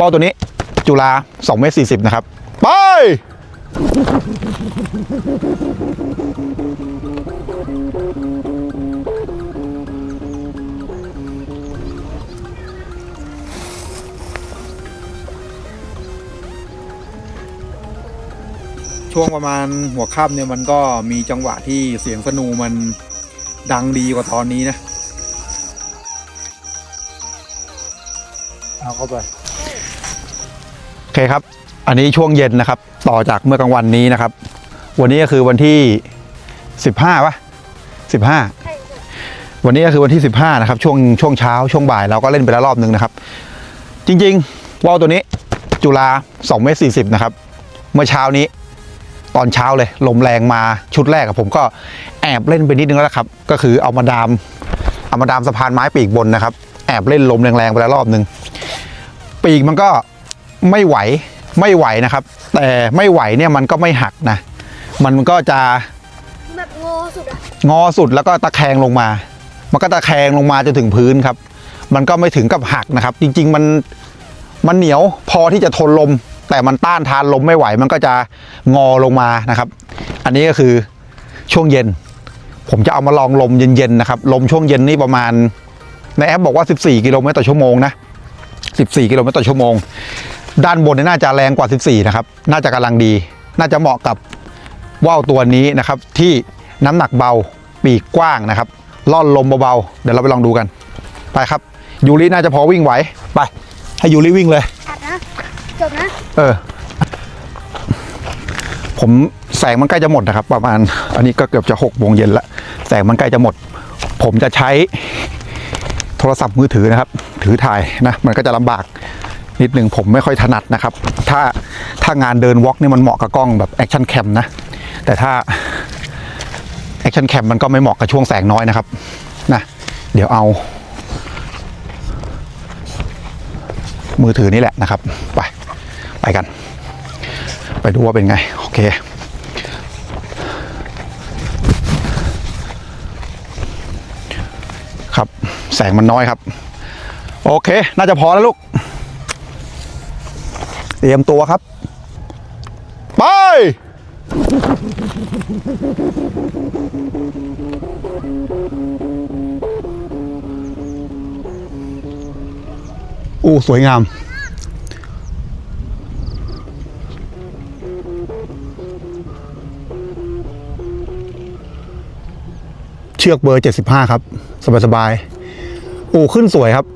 ว่าวตัวนี้จุฬา2เมตร40 นะครับ ไป ช่วงประมาณหัวค่ำเนี่ยมันก็มีจังหวะที่เสียงสนูมันดังดีกว่าตอนนี้นะ เอาเข้าไป โอเคครับ อันนี้ช่วงเย็นนะครับ ต่อจากเมื่อกลางวันนี้นะครับ วันนี้ก็คือวันที่ 15ปะ15 วันนี้ก็คือวันที่ 15 นะครับ ช่วงช่วงเช้าช่วงบ่ายเราก็เล่นไปแล้วรอบนึงนะครับ จริงๆว่าวตัวนี้จุฬา2เมตร40 นะครับ เมื่อเช้านี้ตอนเช้าเลยลมแรงมาชุดแรกผมก็แอบเล่นไปนิดนึงแล้วครับ ก็คือเอามาดามเอามาดามสะพานไม้ปีกบนนะครับ แอบเล่นลมแรงๆไปแล้วรอบนึงปีกมันก็ ไม่ไหวไม่ไหวนะครับ แต่ไม่ไหวเนี่ยมันก็ไม่หักนะ มันก็จะแบบงอสุดอะงอสุดแล้วก็ตะแคงลงมา มันก็ตะแคงลงมาจนถึงพื้นครับ มันก็ไม่ถึงกับหักนะครับ จริง ๆ มันมันเหนียวพอที่จะทนลม แต่มันต้านทานลมไม่ไหว มันก็จะงอลงมานะครับ อันนี้ก็คือช่วงเย็น ผมจะเอามาลองลมเย็นๆนะครับ ลมช่วงเย็นนี่ประมาณในแอปบอกว่า 14 กิโลเมตรต่อชั่วโมงนะ 14 กิโลเมตรต่อชั่วโมง ด้านบนเนี่ยน่าจะแรงกว่า 14 นะครับ น่าจะกำลังดี น่าจะเหมาะกับว่าวตัวนี้นะครับ ที่น้ำหนักเบาปีกกว้างนะครับล่อนลมเบาๆ เดี๋ยวเราไปลองดูกัน ไปครับยูริน่าจะพอวิ่งไหว ไป ให้ยูริวิ่งเลย อัดนะ จบนะ เออ ผมแสงมันใกล้จะหมดนะครับ ประมาณ อันนี้ก็เกือบจะหกโมงเย็นละแสงมันใกล้จะหมด ผมจะใช้โทรศัพท์มือถือนะครับ ถือถ่ายนะ มันก็จะลำบาก นิดหนึ่งผมไม่ค่อยถนัดนะครับ ถ้าถ้างานเดินวอล์กนี่มันเหมาะกับกล้องแบบแอคชั่นแคมนะ แต่ถ้าแอคชั่นแคมมันก็ไม่เหมาะกับช่วงแสงน้อยนะครับนะเดี๋ยวเอา มือถือนี่แหละนะครับ ไปไปกัน ไปดูว่าเป็นไง โอเคครับแสงมันน้อยครับ โอเค น่าจะพอแล้วลูก เตรียมตัวครับ ไปอู้สวยงาม เชือกเบอร์ 75 ครับ สบายๆอูขึ้นสวยครับ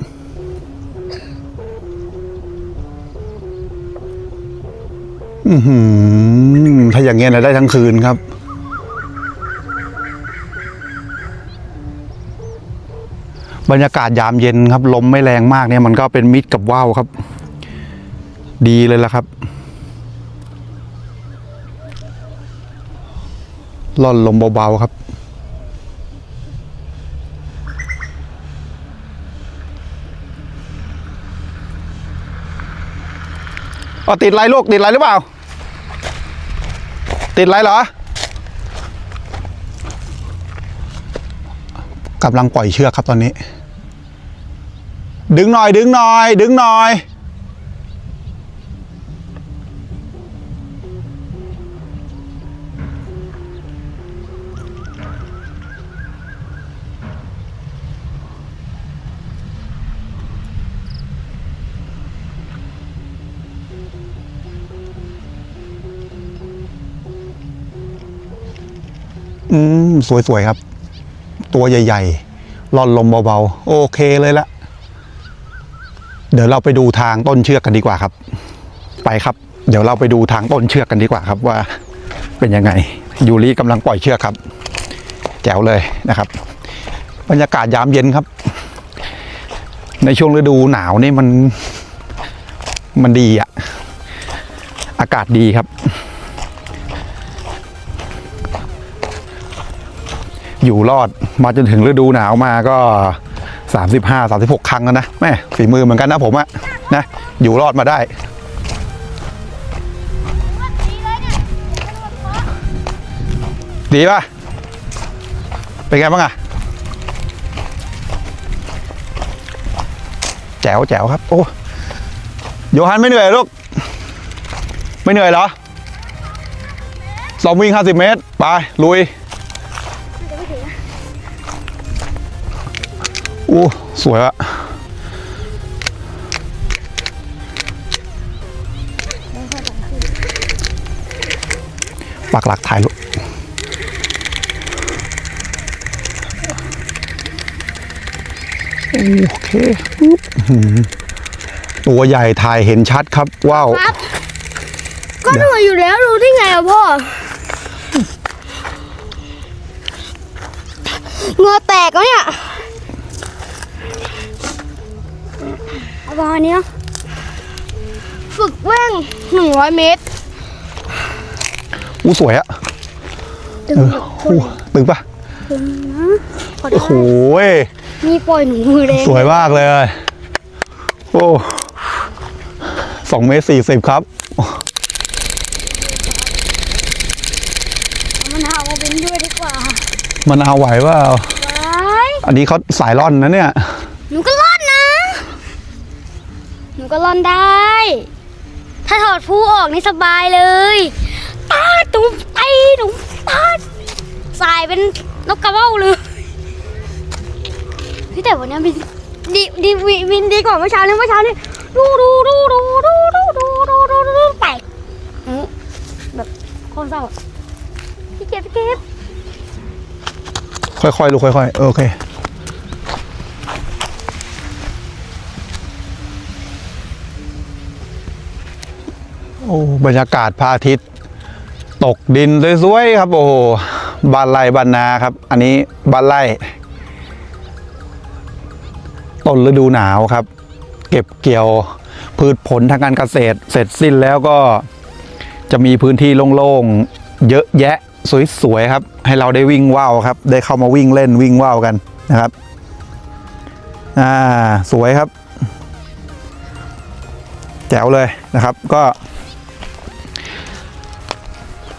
ถ้าอย่างเงี้ยเราได้ทั้งคืนครับ บรรยากาศยามเย็นครับ ลมไม่แรงมากเนี่ยมันก็เป็นมิตรกับว่าวครับ ดีเลยละครับล่อนลมเบาๆครับอ๋อติดไรลูกติดไรหรือเปล่า ติดไรเหรอกำลังปล่อยเชือกครับตอนนี้ ดึงหน่อย ดึงหน่อย ดึงหน่อย สวยๆครับ ตัวใหญ่ๆล่อนลมเบาๆ โอเคเลยละ เดี๋ยวเราไปดูทางต้นเชือกกันดีกว่าครับ ไปครับ เดี๋ยวเราไปดูทางต้นเชือกกันดีกว่าครับว่าเป็นยังไง ยูริกำลังปล่อยเชือกครับ แจ๋วเลยนะครับ บรรยากาศยามเย็นครับ ในช่วงฤดูหนาวนี่มันมันดีอะอากาศดีครับ อยู่รอดมาจนถึงฤดูหนาวมาก็ 35 36 ครั้งแล้วนะแม่ฝีมือเหมือนกันนะผมอะนะ อยู่รอดมาได้ ดีป่ะ เป็นไงบ้างอะแจ๋วแจ๋วครับ โอ้โยฮันไม่เหนื่อยลูก ไม่เหนื่อยเหรอซ้อมวิ่ง 50 เมตร ไป ลุย อู้สวยอะปักหลักถ่ายลูกโอเคปุ๊บอื้อหือตัวใหญ่ถ่ายเห็นชัดครับ ว้าวครับ ก็เหนื่อยอยู่แล้วรู้ได้ไงอะพ่อเหงือแตกแล้วเนี่ย ประมาณนี้เนอะฝึกแว่งหนึ่งร้อยเมตรอู้สวยอะตึงเอออู้ตึงปะตึงนะขอโอ้โหได้ยมีปล่อยหนูมือเลยสวยมากเลย โอ้สองเมตรสี่สิบครับเอามะนาวมาเป็นด้วยดีกว่ามันเอาไหวเปล่าไว้อันนี้เขาสายร่อนนะเนี่ยหนูก็ร่ อนนก็ร่อนได้ ถ้าถอดผู้ออกนี่สบายเลยตาตุ้มไตหนูตาสายเป็นนกกระเว้าเลยพี่แต่วันนี้บินดีดีวิวินดีกว่าเมื่อเช้าเลยเมื่อเช้านี่ดูดูดูดูดูดูดูดูดูดูดูไปแบบคนเศร้าพี่เก็บพี่เก็บค่อยๆลูกค่อยๆโอเค โอ้บรรยากาศพระอาทิตย์ ตกดินสวยๆครับ โอ้โหบ้านไร่บ้านนาครับ อันนี้บ้านไร่ต้นฤดูหนาวครับ เก็บเกี่ยวพืชผลทางการเกษตร เสร็จสิ้นแล้วก็จะมีพื้นที่โล่งๆเยอะแยะสวยๆครับ ให้เราได้วิ่งว่าวครับ ได้เข้ามาวิ่งเล่นวิ่งว่าวกันนะครับอ่าสวยครับ แจ๋วเลยนะครับก็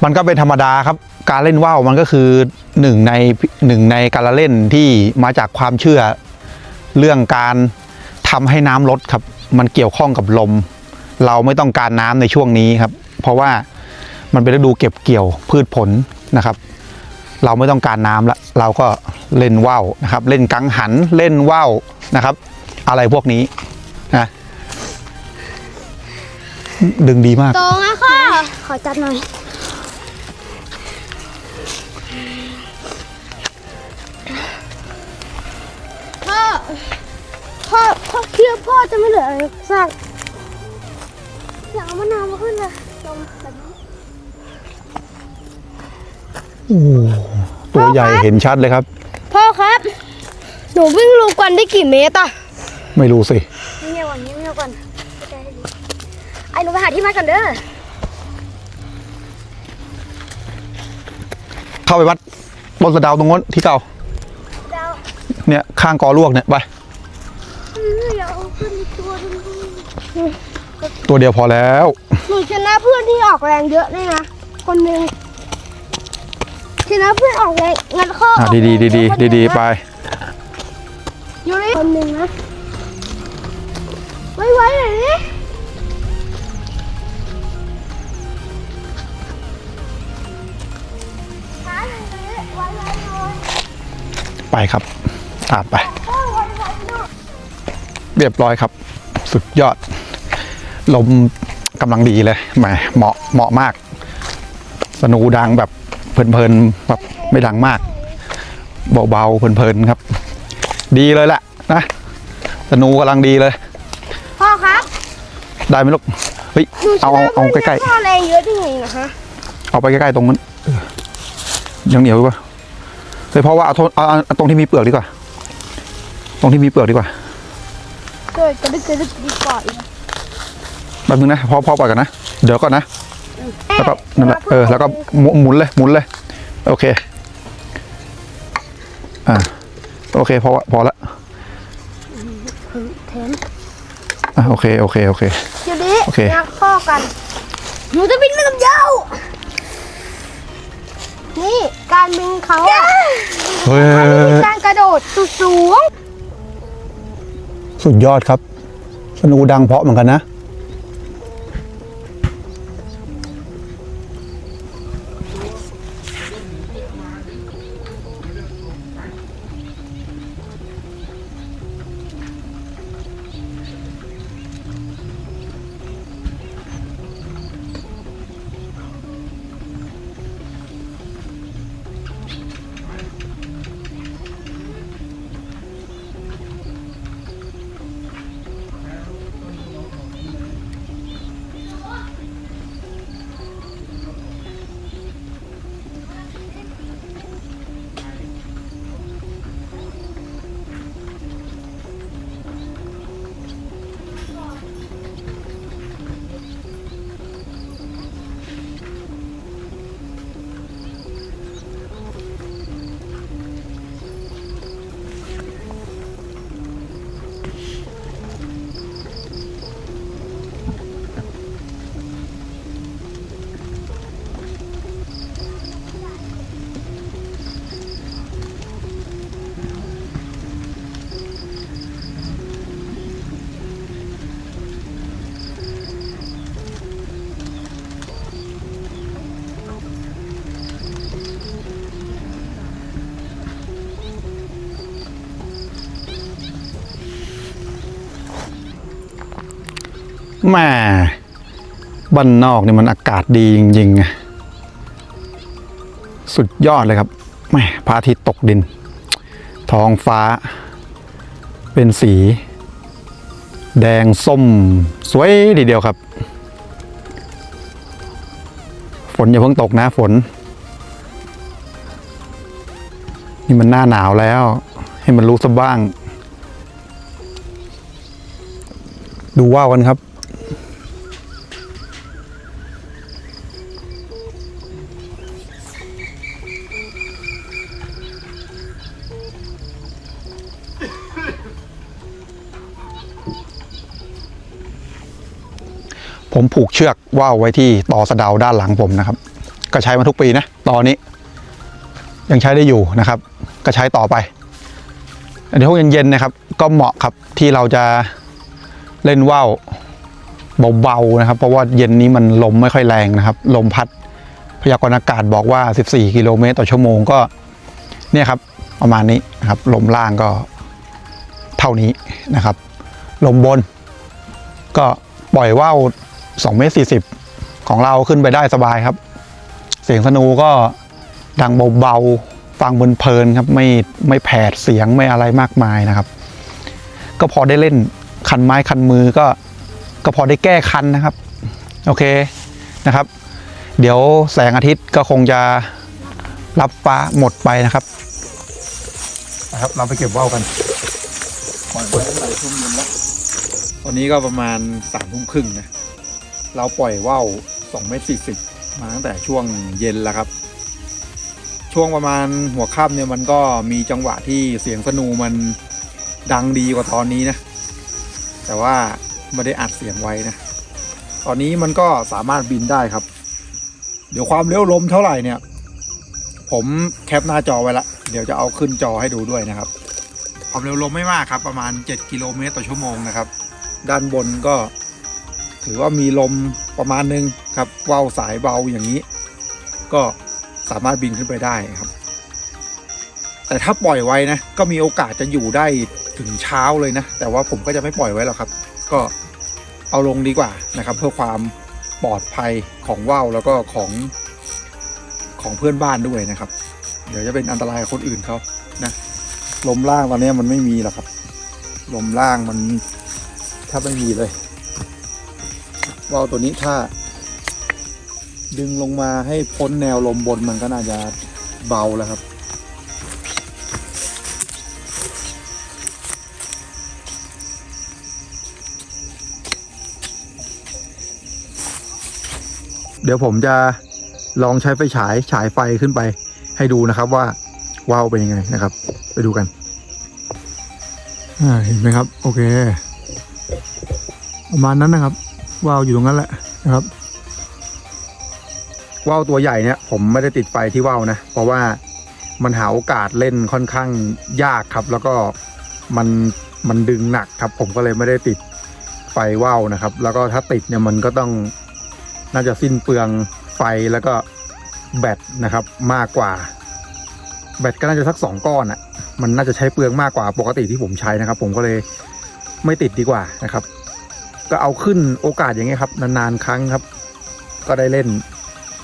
มันก็เป็นธรรมดาครับการเล่นว่าวมันก็คือหนึ่งในหนึ่งในการเล่นที่มาจากความเชื่อเรื่องการทำให้น้ำลดครับ มันเกี่ยวข้องกับลม เราไม่ต้องการน้ำในช่วงนี้ครับ เพราะว่ามันเป็นฤดูเก็บเกี่ยวพืชผลนะครับ เราไม่ต้องการน้ำละเราก็เล่นว่าวนะครับ เล่นกังหันเล่นว่าวนะครับ อะไรพวกนี้นะดึงดีมากตรงนะค่ะขอจับหน่อย ชื่อพ่อจะไม่เหลืออะไรสักอยากเอามะนาวมาขึ้นเลยลงแบบนี้โอ้โหตัวใหญ่เห็นชัดเลยครับ พ่อครับ หนูวิ่งลูกกันได้กี่เมตรอะไม่รู้สิ เงียบก่อนเงียบก่อนเข้าใจให้ดีไอ้หนูไปหาที่มัดกันเด้อเข้าไปวัดต้นสะเดาวตรงนู้นที่เก่าดาวเนี่ยข้างกอลวกเนี่ยไป ตัวเดียวพอแล้ว หนูชนะเพื่อนที่ออกแรงเยอะด้วยนะ คนหนึ่งชนะเพื่อนออกแรงงั้นข้ออะดีดีดีดีดีดีๆไปอยู่นี่คนหนึ่งนะ ไว้ไว้หน่อยดิช้าหน่อยดิไว้ไว้หน่อยไปครับตามไปโอ้ยไว้ไว้หน่อยเรียบร้อยครับ สุดยอด ลมกำลังดีเลยแหมเหมาะเหมาะมาก สนูดังแบบเพลินๆแบบไม่ดังมาก เบาๆเพลินๆครับ ดีเลยแหละนะสนูกำลังดีเลย พ่อครับได้ไหมลูกเฮ้ยหนูชเอานะเอาเอาเพื่อนใกล้ที่พ่อแรงเยอะได้ไงนะคะๆเอาไปใกล้ๆตรงนั้นเออยังเหนียวอยู่ปะเฮ้ยเพราะว่าเอาโทนเอาเอาเอาตรงที่มีเปลือกดีกว่า ตรงที่มีเปลือกดีกว่า เกิดกระดึกกระดึกดีกว่าอีก แป๊บนึงนะพ่อพ่อปล่อยกันนะ เดี๋ยวก่อนนะแล้วก็นั่นแหละเออแล้วก็หมุนหมุนเลยหมุนเลย โอเค อ่าโอเคพอพอละเทนอะโอเคโอเคโอเคเดี๋ยวนี้โอเคนักข้อกันหนูจะบินไปกับเหย้านี่การบินเขาอะเฮ้ยมีการกระโดดสุดสูง สุดยอดครับสนูดังเพราะเหมือนกันนะ แม่บ้านนอกนี่มันอากาศดีจริงๆอะสุดยอดเลยครับแม่พระอาทิตย์ตกดิน ท้องฟ้า เป็นสี แดงส้ม สวยทีเดียวครับ ฝนอย่าเพิ่งตกนะฝน นี่มันหน้าหนาวแล้ว ให้มันรู้สักบ้าง ดูว่าวกันครับ ผมผูกเชือกว่าวไว้ที่ต่อสะเดาด้านหลังผมนะครับ ก็ใช้มาทุกปีนะตอนนี้ ยังใช้ได้อยู่นะครับ ก็ใช้ต่อไปอันนี้พวกเย็นๆนะครับ ก็เหมาะครับที่เราจะเล่นว่าวเบาๆนะครับ เพราะว่าเย็นนี้มันลมไม่ค่อยแรงนะครับ ลมพัดพยากรณ์อากาศบอกว่า 14 กิโลเมตรต่อชั่วโมงก็เนี่ยครับประมาณนี้นะครับ ลมล่างก็เท่านี้นะครับ ลมบน ก็ปล่อยว่าว 2เมตร40 ของเราขึ้นไปได้สบายครับ เสียงสนูก็ดังเบาๆฟังเพลินๆครับไม่ไม่แผดเสียงไม่อะไรมากมายนะครับ ก็พอได้เล่นคันไม้คันมือก็ก็พอได้แก้คันนะครับ โอเคนะครับ เดี๋ยวแสงอาทิตย์ก็คงจะรับฟ้าหมดไปนะครับนะครับ เราไปเก็บว่าวกันปล่อยไว้ตั้งแต่ทุ่มเย็นแล้วตอนนี้ก็ประมาณสามทุ่มครึ่งนะ เราปล่อยว่าวสองเมตรสี่สิบมาตั้งแต่ช่วงเย็นแล้วครับ ช่วงประมาณหัวค่ำเนี่ยมันก็มีจังหวะที่เสียงสนูมันดังดีกว่าตอนนี้นะ แต่ว่าไม่ได้อัดเสียงไว้นะ ตอนนี้มันก็สามารถบินได้ครับ เดี๋ยวความเร็วลมเท่าไหร่เนี่ย ผมแคปหน้าจอไว้ละ เดี๋ยวจะเอาขึ้นจอให้ดูด้วยนะครับ ความเร็วลมไม่มากครับ ประมาณ 7 กิโลเมตรต่อชั่วโมงนะครับ ด้านบนก็ ถือว่ามีลมประมาณนึงครับว่าวสายเบาอย่างนี้ ก็สามารถบินขึ้นไปได้ครับ แต่ถ้าปล่อยไว้นะ ก็มีโอกาสจะอยู่ได้ถึงเช้าเลยนะ แต่ว่าผมก็จะไม่ปล่อยไว้หรอกครับ ก็เอาลงดีกว่านะครับ เพื่อความปลอดภัยของว่าวแล้วก็ของของเพื่อนบ้านด้วยนะครับ เดี๋ยวจะเป็นอันตรายคนอื่นเขานะลมล่างตอนนี้มันไม่มีหรอกครับ ลมล่างมันแทบไม่มีเลย ว่าวตัวนี้ถ้า ดึงลงมาให้พ้นแนวลมบนมันก็น่าจะเบาแล้วครับ เดี๋ยวผมจะลองใช้ไฟฉายฉายไฟขึ้นไป ให้ดูนะครับว่าว่าวเป็นยังไงนะครับ ไปดูกันเห็นไหมครับ โอเค ประมาณนั้นนะครับ ว่าวอยู่ตรงนั้นแหละนะครับ ว่าวตัวใหญ่เนี่ย ผมไม่ได้ติดไฟที่ว่าวนะ เพราะว่ามันหาโอกาสเล่นค่อนข้างยากครับ แล้วก็มันมันดึงหนักครับ ผมก็เลยไม่ได้ติดไฟว่าวนะครับ แล้วก็ถ้าติดเนี่ยมันก็ต้องน่าจะสิ้นเปลืองไฟแล้วก็แบตนะครับมากกว่า แบตก็น่าจะสักสองก้อนอะ่ะมันน่าจะใช้เปลืองมากกว่าปกติที่ผมใช้นะครับ ผมก็เลยไม่ติดดีกว่านะครับ ก็เอาขึ้นโอกาสอย่างเงี้ยครับ นานๆครั้งครับ ก็ได้เล่น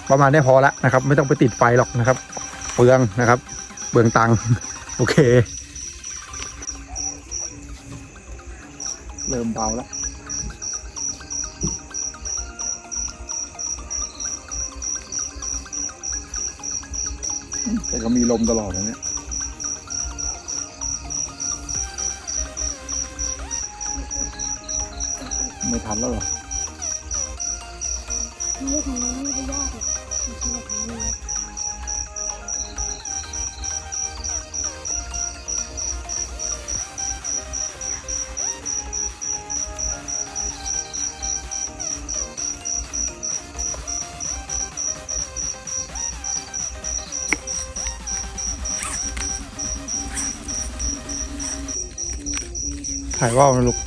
ประมาณนี้พอละนะครับ ไม่ต้องไปติดไฟหรอกนะครับ เปลืองนะครับ เปลืองตังค์โอเค เริ่มเบาแล้วแต่ก็มีลมตลอดนะเนี่ย ไม่ทันแล้วหรอนี่ของน้องไม่ได้ยากหรอกมันคือของนี้ถ่ายว่าวนะลูก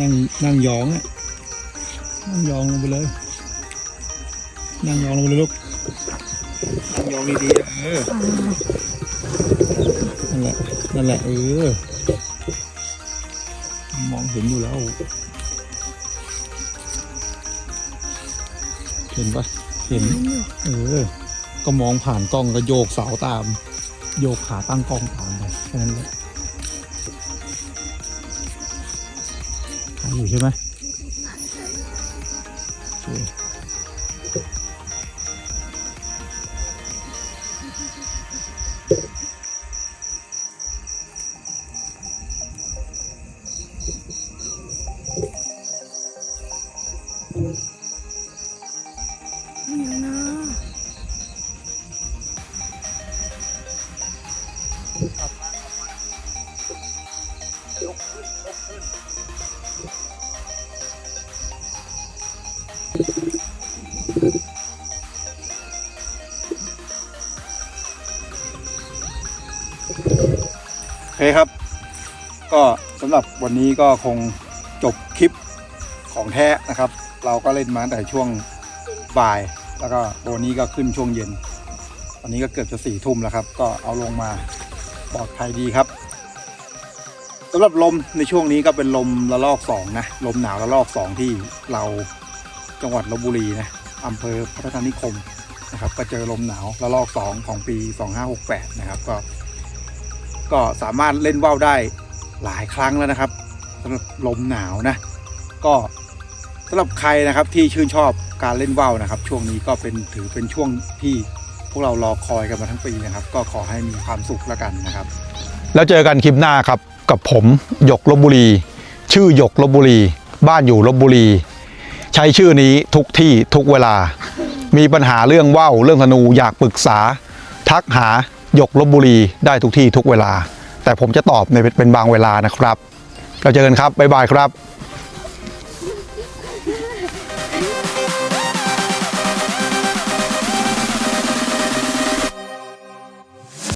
นั่งนั่งยองอะนั่งยองลงไปเลย นั่งยองลงไปเลยลูกนั่งยองดีๆเออนั่นแหละนั่นแหละเออมองเห็นอยู่แล้วเห็นปะเห็น เอยู่เออก็มองผ่านกล้องก็โยกเสาตาม โยกขาตั้งกล้องตามไปแค่นั้นแหละ หาอ ก็สำหรับวันนี้ก็คงจบคลิปของแท้นะครับ เราก็เล่นมาแต่ช่วงบ่าย แล้วก็ตัวนี้ก็ขึ้นช่วงเย็นตอนนี้ก็เกือบจะสี่ทุ่มแล้วครับ ก็เอาลงมาปลอดภัยดีครับสำหรับลมในช่วงนี้ก็เป็นลมระลอกสองนะ ลมหนาวระลอกสองที่เราจังหวัดลบบุรีนะอำเภอพัฒนานิคมนะครับ ก็เจอลมหนาวระลอกสองของปี 2568 นะครับ ก็ ก็สามารถเล่นว่าวได้ หลายครั้งแล้วนะครับสำหรับลมหนาวนะ ก็สำหรับใครนะครับที่ชื่นชอบการเล่นว่าวนะครับ ช่วงนี้ก็เป็นถือเป็นช่วงที่พวกเรารอคอยกันมาทั้งปีนะครับ ก็ขอให้มีความสุขแล้วกันนะครับ แล้วเจอกันคลิปหน้าครับ กับผมหยกลบบุรี ชื่อหยกลบบุรี บ้านอยู่ลบบุรี ใช้ชื่อนี้ทุกที่ทุกเวลา มีปัญหาเรื่องว่าวเรื่องธนูอยากปรึกษา ทักหาหยกลบบุรีได้ทุกที่ทุกเวลา แต่ผมจะตอบในเป็นบางเวลานะครับ เราเจอกันครับบ๊ายบายครับ